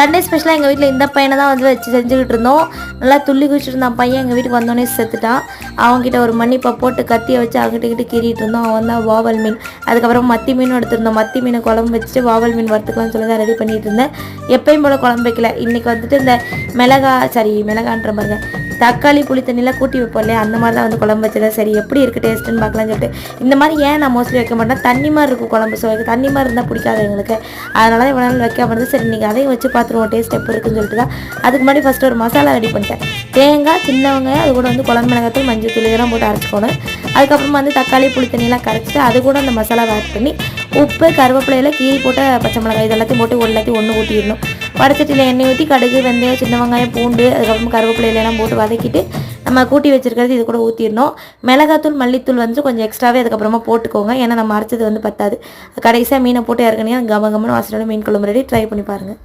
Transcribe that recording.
Sunday ஸ்பெஷலாக எங்கள் வீட்டில் இந்த பையனை தான் வந்து வச்சு செஞ்சுக்கிட்டு இருந்தோம். நல்லா துள்ளி குச்சிட்டு இருந்தான் பையன் எங்கள் வீட்டுக்கு வந்தோடனே செத்துட்டான். அவங்ககிட்ட ஒரு மன்னிப்பை போட்டு கத்தியை வச்சு அவங்ககிட்ட கிட்ட கீறிட்டு இருந்தோம். அவன் தான் வாவல் மீன். அதுக்கப்புறம் மத்தி மீனும் எடுத்திருந்தோம். மத்தி மீனை குழம்பு வச்சுட்டு வாவல் மீன் வறுத்துக்கலாம்னு சொல்லி தான் ரெடி பண்ணிட்டு இருந்தேன். எப்பயும் போல் குழம்பு வைக்கல. இன்றைக்கி வந்துட்டு இந்த மிளகா சரி மிளகான்ற பாருங்க. தக்காளி புளி தண்ணியில் கூட்டி வைப்போம் இல்லையா? அந்த மாதிரி தான் வந்து குழம்பு வச்சதா. சரி எப்படி இருக்குது டேஸ்ட்டுன்னு பார்க்கலாம்னு சொல்லிட்டு. இந்த மாதிரி ஏன் நான் மோஸ்ட்லி வைக்க மாட்டேன் தண்ணி மாதிரி இருக்கும் குழம்பு. ஸோ தண்ணி மாதிரி இருந்தால் பிடிக்காது எங்களுக்கு. அதனால தான் இவ்வளோ நாள் வைக்க மாட்டேது சரி நீங்கள் அதையும் வச்சு பார்த்துருவோம். டேஸ்ட் எப்படி இருக்குன்னு சொல்லிட்டு தான் அதுக்கு முன்னாடி ஃபஸ்ட்டு ஒரு மசாலா ரெடி பண்ணிட்டேன். தேங்காய் சின்னவங்க அது கூட வந்து குழம்பு மிளகாத்தூள் மஞ்சள் தூள் இதெல்லாம் போட்டு அரைச்சிக்கணும். அதுக்கப்புறமா வந்து தக்காளி புளி தண்ணியெல்லாம் கரைச்சிட்டு அது கூட அந்த மசாலாவை ஆட் பண்ணி உப்பு கருவேப்பிலையில் கீழே போட்ட பச்சை மிளகாய் இதெல்லாத்தையும் போட்டு எல்லாத்தையும் ஒன்று ஊட்டிடணும் வடச்சட்டியில் எண்ணெய் ஊற்றி கடுகு வெந்தயம் சின்ன வெங்காயம் பூண்டு அதுக்கப்புறம் கருவேப்பிலையில எல்லாம் போட்டு வதக்கிட்டு நம்ம கூட்டி வச்சிருக்கிறது இது கூட ஊற்றிடணும் மிளகாத்தூள் மல்லித்தூள் வந்து கொஞ்சம் எக்ஸ்ட்ராவே அதுக்கப்புறமா போட்டுக்கோங்க. ஏன்னா நம்ம அரைச்சது வந்து பத்தாது. கடைசியாக மீனை போட்டு இறக்கணும் கம கமன்னு வாசனோட மீன் குழம்பு ரெடி ட்ரை பண்ணி பாருங்கள்